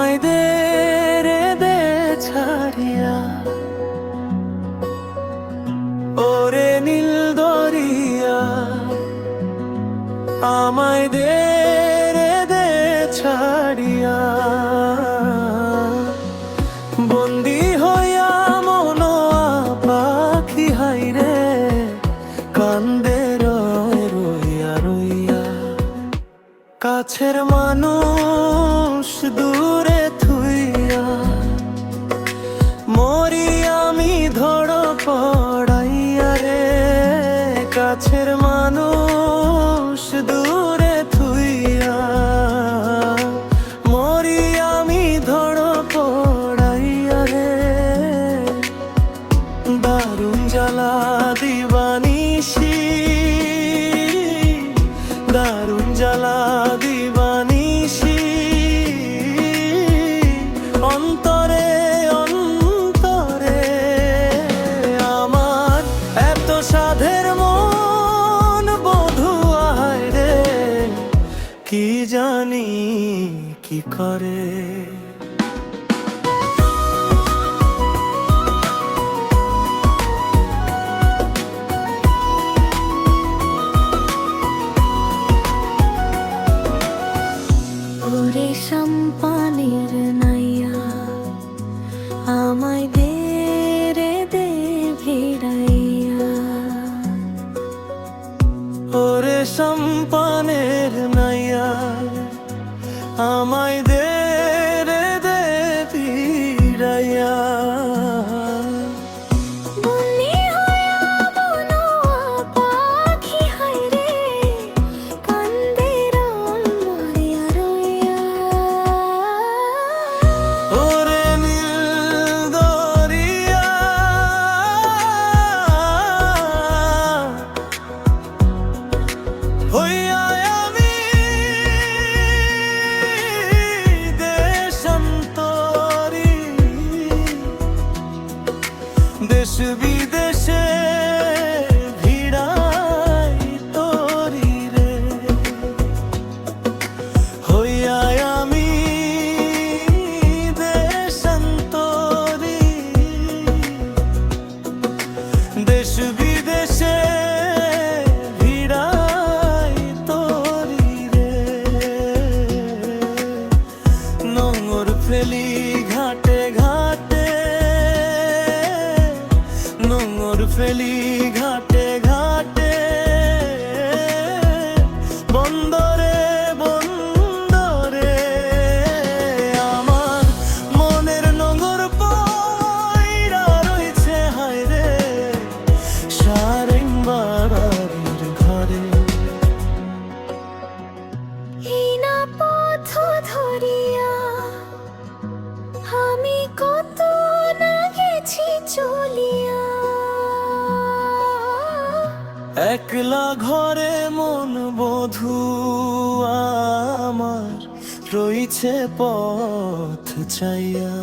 আমায় দে রে দে ছাড়িয়া, ওরে নীল দরিয়া আমায় দে রে দে ছাড়িয়া। বন্দি হইয়া মনোয়া পাখি হাইরে কান্দে রয় রইয়া রইয়া। কাছের মানুষ দূরে কাছের মানুষ। জানি কি করে। সম্পানের নাইয়া আমায় দে রে দে ভিড়াইয়া। ওরে সম্পানের আমায় দেশ বিদেশে ভিড়াই তোরি রে। হইয়া আমি দেশান্তরি। দেশ বিদেশে ভিড়াই তোরি রে। নোংর ফেলি নোংর ফেলি ঘাটে ঘাটে একলা ঘরে মন বধু আমার রইছে পথ চাইয়া